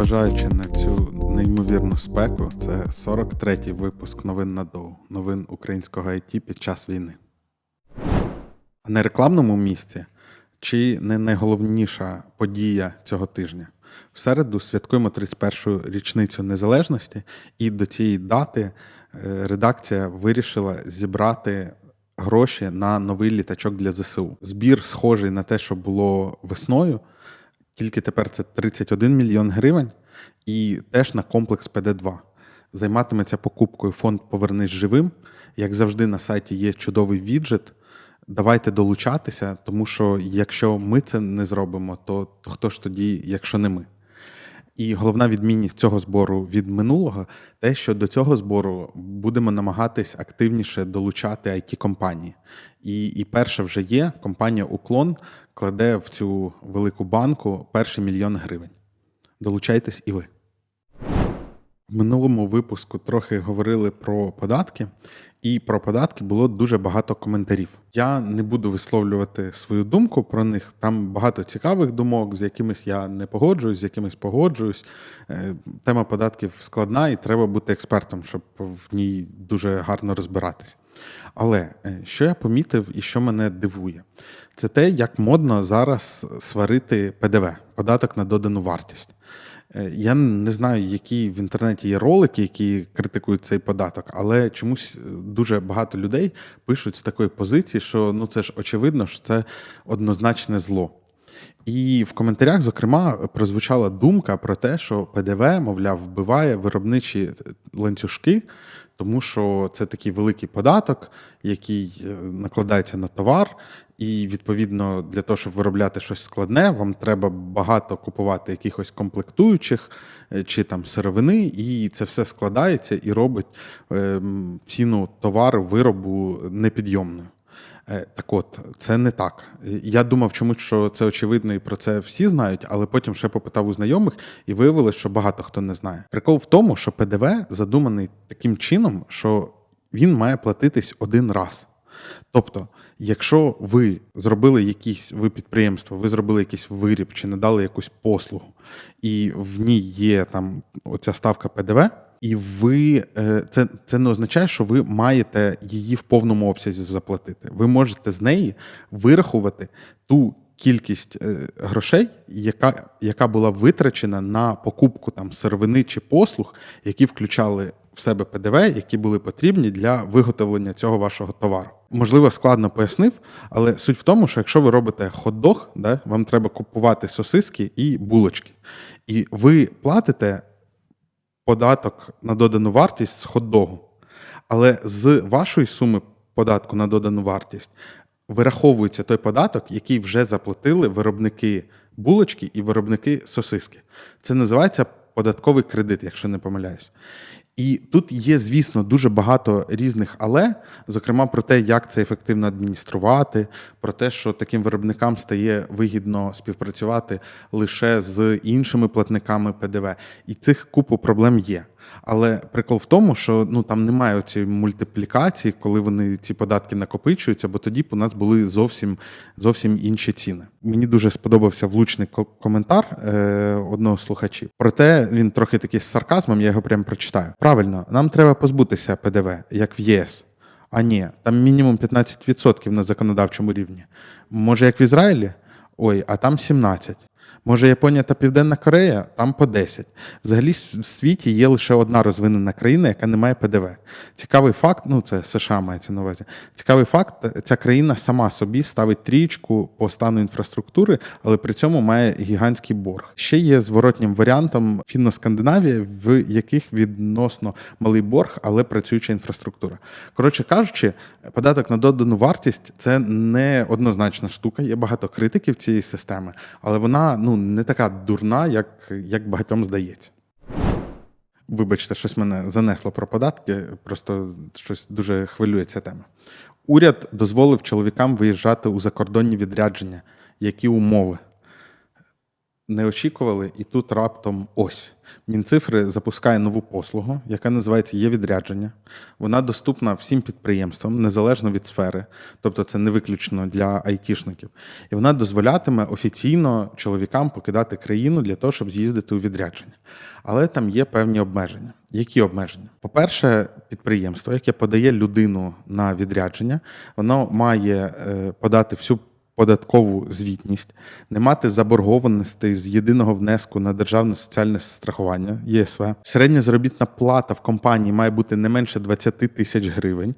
Незважаючи на цю неймовірну спеку, це 43-й випуск новин на доу, новин українського IT під час війни. А на рекламному місці чи не найголовніша подія цього тижня? В середу святкуємо 31-ю річницю незалежності, і до цієї дати е, редакція вирішила зібрати гроші на новий літачок для ЗСУ. Збір схожий на те, що було весною, тільки тепер це 31 мільйон гривень, і теж на комплекс ПД-2. Займатиметься покупкою фонд Повернись живим. Як завжди, на сайті є чудовий віджит. Давайте долучатися, тому що якщо ми це не зробимо, то, то хто ж тоді, якщо не ми? І головна відмінність цього збору від минулого те, що до цього збору будемо намагатись активніше долучати it компанії І, і перша вже є компанія Уклон кладе в цю велику банку перший мільйон гривень. Долучайтесь і ви. Минулому випуску трохи говорили про податки, і про податки було дуже багато коментарів. Я не буду висловлювати свою думку про них. Там багато цікавих думок, з якимись я не погоджуюсь, з якимись погоджуюсь. Е, Тема податків складна, і треба бути експертом, щоб в ній дуже гарно розбиратись. Але е, що я помітив і що мене дивує, це те, як модно зараз сварити ПДВ податок на додану вартість. Е, Я не знаю, які в інтернеті є ролики, які критикують цей податок, але чомусь е, дуже багато людей пишуть з такої позиції, що ну це ж очевидно, що це однозначне зло. І в коментарях, зокрема, прозвучала думка про те, що ПДВ, мовляв, вбиває виробничі ланцюжки, тому що це такий великий податок, який е, накладається на товар, і відповідно для того, щоб виробляти щось складне, вам треба багато купувати якихось комплектуючих е, чи там сировини, і це все складається і робить ем, ціну товару, виробу непідйомною. Е, Так от, це не так. Я думав, чомусь, що це очевидно, і про це всі знають, але потім ще попитав у знайомих і виявилось, що багато хто не знає. Прикол в тому, що ПДВ задуманий таким чином, що він має платитись один раз. Тобто, якщо ви зробили якісь ви підприємство, ви зробили якийсь виріб чи надали якусь послугу, і в ній є там оця ставка ПДВ, і ви е, це, це не означає, що ви маєте її в повному обсязі заплатити. Ви можете з неї вирахувати ту кількість е, грошей, яка, яка була витрачена на покупку там сировини чи послуг, які включали в себе ПДВ, які були потрібні для виготовлення цього вашого товару. Можливо, складно пояснив, але суть в тому, що якщо ви робите хот-дог, да, вам треба купувати сосиски і булочки. І ви платите податок на додану вартість з хот-догу. Але з вашої суми податку на додану вартість вираховується той податок, який вже заплатили виробники булочки і виробники сосиски. Це називається податковий кредит, якщо не помиляюсь. І тут є, звісно, дуже багато різних але, зокрема про те, як це ефективно адмініструвати, про те, що таким виробникам стає вигідно співпрацювати лише з іншими платниками ПДВ. І цих купу проблем є. Але прикол в тому, що ну там немає цієї мультиплікації, коли вони ці податки накопичуються, бо тоді б у нас були зовсім зовсім інші ціни. Мені дуже сподобався влучний коментар е, одного слухачів. Проте він трохи такий з сарказмом, я його прямо прочитаю. Правильно, нам треба позбутися ПДВ, як в ЄС. А ні, там мінімум 15% на законодавчому рівні. Може, як в Ізраїлі? Ой, а там 17%. Може, Японія та Південна Корея там по 10. Взагалі в світі є лише одна розвинена країна, яка не має ПДВ. Цікавий факт, ну це США мається на увазі. Цікавий факт, ця країна сама собі ставить трієчку по стану інфраструктури, але при цьому має гігантський борг. Ще є зворотнім варіантом Фінно-Скандинавія, в яких відносно малий борг, але працююча інфраструктура. Коротше кажучи, податок на додану вартість це не однозначна штука. Є багато критиків цієї системи, але вона ну не така дурна, як, як багатьом здається. Вибачте, щось мене занесло про податки, просто щось дуже хвилює ця тема. Уряд дозволив чоловікам виїжджати у закордонні відрядження. Які умови? Не очікували, і тут раптом ось. Мінцифри запускає нову послугу, яка називається є відрядження. Вона доступна всім підприємствам, незалежно від сфери, тобто це не виключно для айтішників. І вона дозволятиме офіційно чоловікам покидати країну для того, щоб з'їздити у відрядження. Але там є певні обмеження. Які обмеження? По-перше, підприємство, яке подає людину на відрядження, воно має е, подати всю податкову звітність, не мати заборгованостей з єдиного внеску на державне соціальне страхування ЄСВ. Середня заробітна плата в компанії має бути не менше 20 тисяч гривень.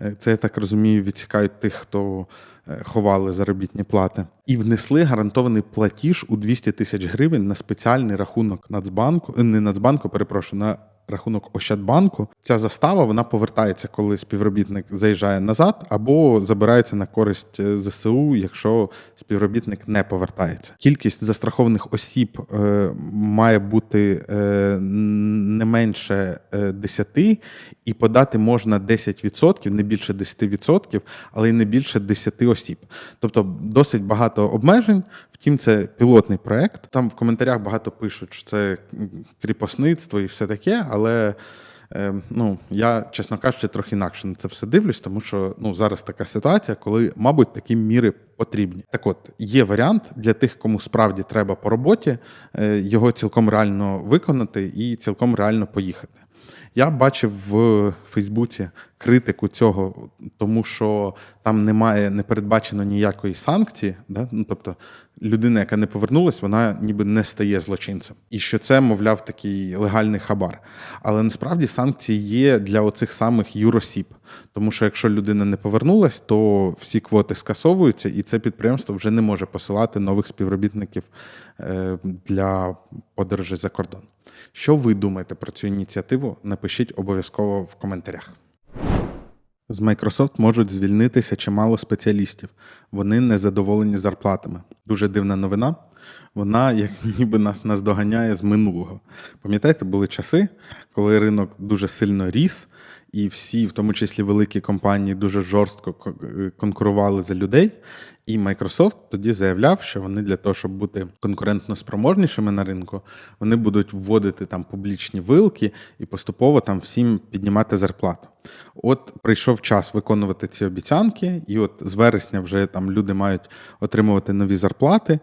Е, Це я так розумію, відсікають тих, хто е, ховали заробітні плати, і внесли гарантований платіж у 200 тисяч гривень на спеціальний рахунок Нацбанку, е, не Нацбанку, перепрошую, на рахунок Ощадбанку. Ця застава вона повертається, коли співробітник заїжджає назад, або забирається на користь е, ЗСУ, якщо співробітник не повертається. Кількість застрахованих осіб е, має бути е, не менше е, 10, і подати можна 10%, не більше 10%, але й не більше 10 осіб. Тобто досить багато обмежень. Втім, це пілотний проект. Там в коментарях багато пишуть, що це кріпосництво і все таке, але. е, Ну, я, чесно кажучи, трохи інакше на це все дивлюсь, тому що ну зараз така ситуація, коли, мабуть, такі міри потрібні. Так от є варіант для тих, кому справді треба по роботі, е, його цілком реально виконати і цілком реально поїхати. Я бачив в Фейсбуці критику цього, тому що там немає, не передбачено ніякої санкції. Да? Ну, тобто людина, яка не повернулась, вона ніби не стає злочинцем. І що це, мовляв, такий легальний хабар. Але насправді санкції є для оцих самих юросіб. Тому що якщо людина не повернулась, то всі квоти скасовуються, і це підприємство вже не може посилати нових співробітників е, для подорожей за кордон. Що ви думаєте про цю ініціативу? Напишіть обов'язково в коментарях. З Microsoft можуть звільнитися чимало спеціалістів. Вони не задоволені зарплатами. Дуже дивна новина. Вона як ніби нас наздоганяє з минулого. Пам'ятаєте, були часи, коли ринок дуже сильно ріс, і всі, в тому числі великі компанії, дуже жорстко е, конкурували за людей. І Microsoft тоді заявляв, що вони для того, щоб бути конкурентно спроможнішими на ринку, вони будуть вводити там публічні вилки і поступово там всім піднімати зарплату. От прийшов час виконувати ці обіцянки, і от з вересня вже там люди мають отримувати нові зарплати,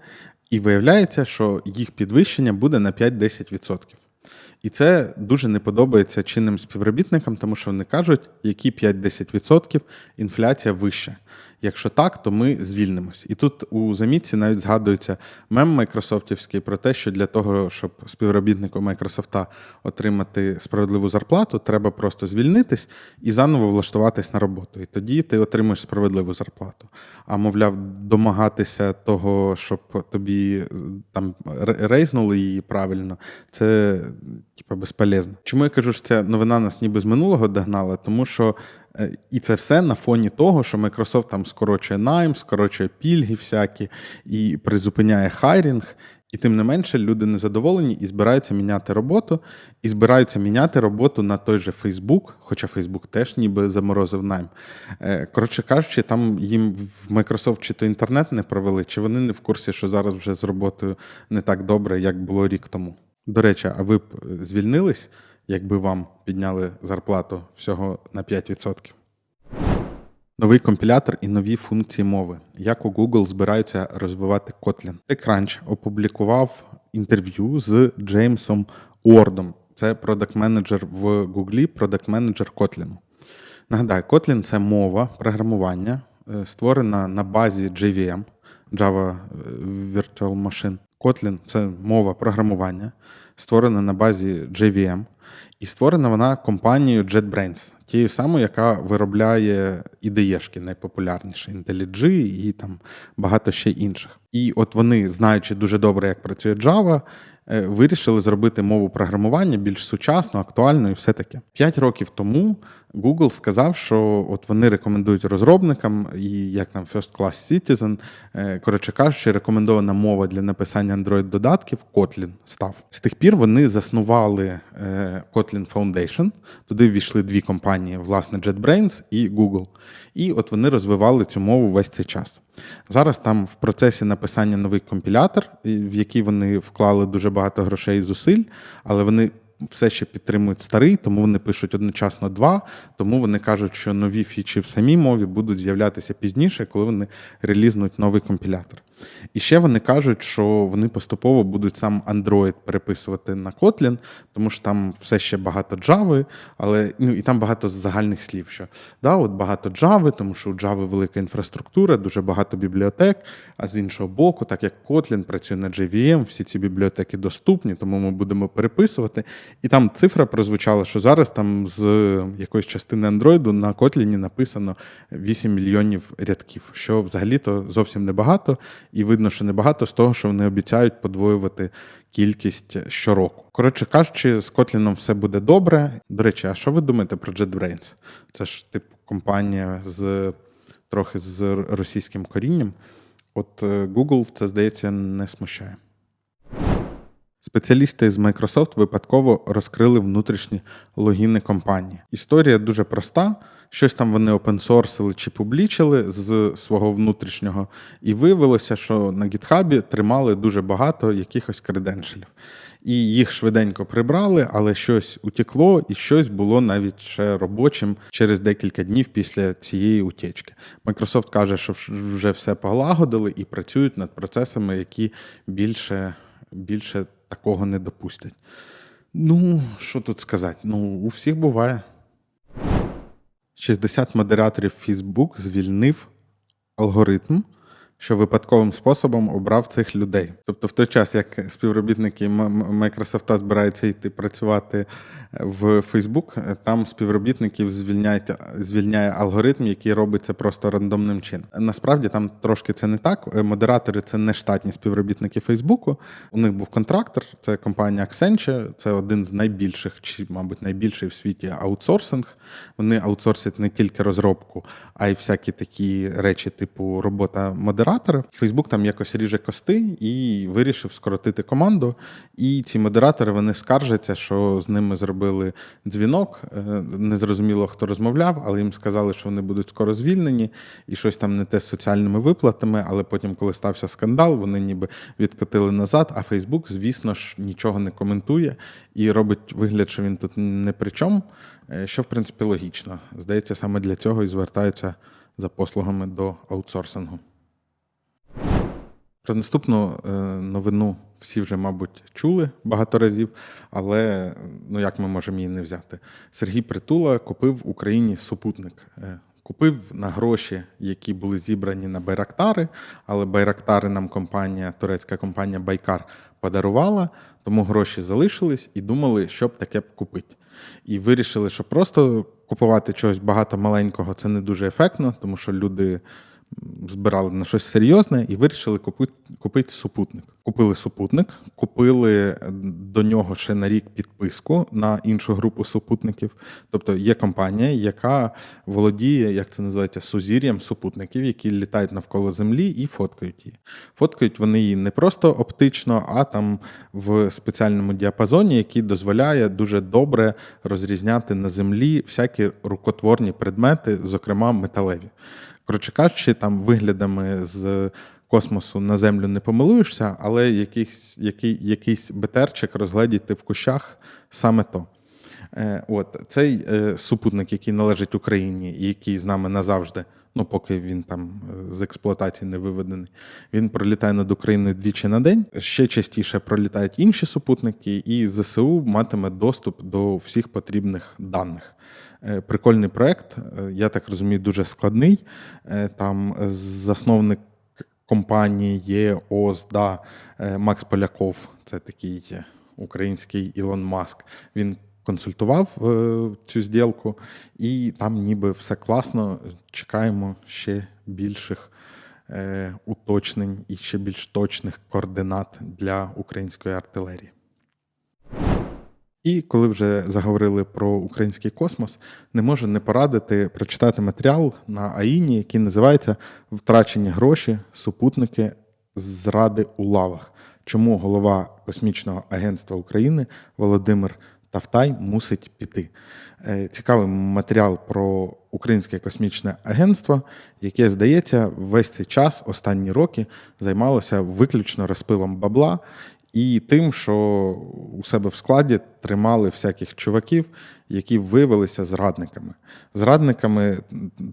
і виявляється, що їх підвищення буде на 5-10%. І це дуже не подобається чинним співробітникам, тому що вони кажуть, які 5-10% інфляція вища. Якщо так, то ми звільнимось. І тут у замітці навіть згадується мем майкрософтівський про те, що для того, щоб співробітнику Майкрософта отримати справедливу зарплату, треба просто звільнитись і заново влаштуватись на роботу. І тоді ти отримаєш справедливу зарплату. А мовляв, домагатися того, щоб тобі е, там рейзнули її правильно, це типа безполезно. Чому я кажу, що ця новина нас ніби з минулого догнала? Тому що і це все на фоні того, що Microsoft там скорочує найм, скорочує пільги всякі і призупиняє хайрінг. І тим не менше люди незадоволені і збираються міняти роботу, і збираються міняти роботу на той же Facebook, хоча Facebook теж ніби заморозив найм. Е, Коротше кажучи, там їм в Microsoft чи то інтернет не провели, чи вони не в курсі, що зараз вже з роботою не так добре, як було рік тому. До речі, а ви б е, звільнились, якби вам підняли зарплату всього на 5%? Новий компілятор і нові функції мови. Як у Google збираються розвивати Kotlin. TechCrunch опублікував інтерв'ю з Джеймсом Уордом. Це продакт-менеджер в Google, продакт-менеджер Kotlin. Нагадаю, Kotlin це мова програмування, е, створена на базі JVM, Java е, Virtual Machine. Kotlin це мова програмування, створена на базі JVM, і створена вона компанією JetBrains, тією самою, яка виробляє ідеєшки найпопулярніші, IntelliJ і там багато ще інших. І от вони, знаючи дуже добре, як працює Java, е, вирішили зробити мову програмування більш сучасну, актуальну і все таке. П'ять років тому Google сказав, що от вони рекомендують розробникам, і як там First Class Citizen, е, коротше кажучи, рекомендована мова для написання Android-додатків Kotlin став. З тих пір вони заснували е, Kotlin Foundation. Туди ввійшли дві компанії: власне, JetBrains і Google. І от вони розвивали цю мову весь цей час. Зараз там в процесі написання новий компілятор, в який вони вклали дуже багато грошей і зусиль, але вони все ще підтримують старий, тому вони пишуть одночасно два. Тому вони кажуть, що нові фічі в самій мові будуть з'являтися пізніше, коли вони релізнуть новий компілятор. І ще вони кажуть, що вони поступово будуть сам Android переписувати на Kotlin, тому що там все ще багато Java, але ну і там багато загальних слів. Що да, от багато Java, тому що у Java велика інфраструктура, дуже багато бібліотек. А з іншого боку, так як Kotlin працює на JVM, всі ці бібліотеки доступні, тому ми будемо переписувати. І там цифра прозвучала, що зараз там з якоїсь частини Android на Kotlin написано 8 мільйонів рядків, що взагалі-то зовсім небагато, і видно, що небагато з того, що вони обіцяють подвоювати кількість щороку. Коротше кажучи, з Kotlin все буде добре. До речі, а що ви думаєте про JetBrains? Це ж типу компанія з трохи з російським корінням. От е, Google це, здається, не смущає. Спеціалісти з Microsoft випадково розкрили внутрішні логіни компанії. Історія дуже проста. Щось там вони опенсорсили чи публічили з свого внутрішнього, і виявилося, що на гітхабі тримали дуже багато якихось креденшелів. І їх швиденько прибрали, але щось утекло, і щось було навіть ще робочим через декілька днів після цієї утечки. Microsoft каже, що вже все полагодили і працюють над процесами, які більше, більше такого не допустять. Ну, що тут сказати? Ну, у всіх буває. 60 модераторів Facebook звільнив алгоритм, що випадковим способом обрав цих людей. Тобто, в той час, як співробітники Microsoft збираються йти працювати в Facebook, там співробітників звільняють, звільняє алгоритм, який робиться просто рандомним чином. Насправді там трошки це не так. Модератори це не штатні співробітники Фейсбуку. У них був контрактор, це компанія Accenture, це один з найбільших, чи, мабуть, найбільший в світі аутсорсинг. Вони аутсорсять не тільки розробку, а й всякі такі речі, типу робота модератора. Фейсбук там якось ріже кости і вирішив скоротити команду. І ці модератори вони скаржаться, що з ними зробили дзвінок. Е, Незрозуміло, хто розмовляв, але їм сказали, що вони будуть скоро звільнені, і щось там не те з соціальними виплатами. Але потім, коли стався скандал, вони ніби відкотили назад. А Фейсбук, звісно ж, нічого не коментує і робить вигляд, що він тут не при чому, е, що в принципі логічно. Здається, саме для цього і звертаються за послугами до аутсорсингу. Про наступну е, новину всі вже, мабуть, чули багато разів, але ну як ми можемо її не взяти? Сергій Притула купив в Україні супутник. Е, Купив на гроші, які були зібрані на Байрактари, але Байрактари нам компанія, турецька компанія Байкар подарувала, тому гроші залишились і думали, що б таке б купити. І вирішили, що просто купувати чогось багато маленького це не дуже ефектно, тому що люди збирали на щось серйозне і вирішили купити, купити супутник. Купили супутник, купили до нього ще на рік підписку на іншу групу супутників. Тобто є компанія, яка володіє, як це називається, сузір'ям супутників, які літають навколо Землі і фоткають її. Фоткають вони її не просто оптично, а там в спеціальному діапазоні, який дозволяє дуже добре розрізняти на землі всякі рукотворні предмети, зокрема металеві. Коротше кажучи, там виглядами з космосу на землю не помилуєшся, але якийсь, який, якийсь бетерчик розгледіти в кущах саме то. Е, От цей е, супутник, який належить Україні, і який з нами назавжди, ну поки він там е, з експлуатації не виведений, він пролітає над Україною двічі на день. Ще частіше пролітають інші супутники, і ЗСУ матиме доступ до всіх потрібних даних. Е, Прикольний проект, е, я так розумію, дуже складний. Там засновник компанії є ОСДА е, Макс Поляков, це такий український Ілон Маск. Він консультував е, цю зділку, і там ніби все класно. Чекаємо ще більших е, уточнень і ще більш точних координат для української артилерії. І коли вже заговорили про український космос, не можу не порадити прочитати матеріал на АІНі, який називається Втрачені гроші, супутники зради у лавах. Чому голова космічного агентства України Володимир Тавтай мусить піти? Е, Цікавий матеріал про Українське космічне агентство, яке, здається, весь цей час, останні роки, займалося виключно розпилом бабла і тим, що у себе в складі тримали всяких чуваків, які виявилися зрадниками. Зрадниками,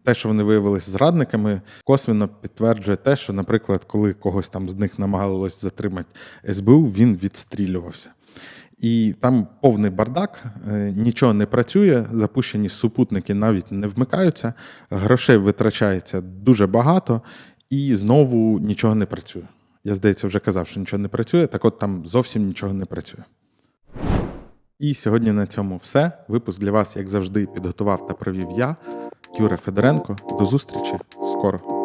те, що вони виявилися зрадниками, косвенно підтверджує те, що, наприклад, коли когось там з них намагалось затримати СБУ, він відстрілювався. І там повний бардак, е, нічого не працює, запущені супутники навіть не вмикаються, грошей витрачається дуже багато, і знову нічого не працює. Я, здається, вже казав, що нічого не працює, так от там зовсім нічого не працює. І сьогодні на цьому все. Випуск для вас, як завжди, підготував та провів я, Юра Федоренко. До зустрічі скоро.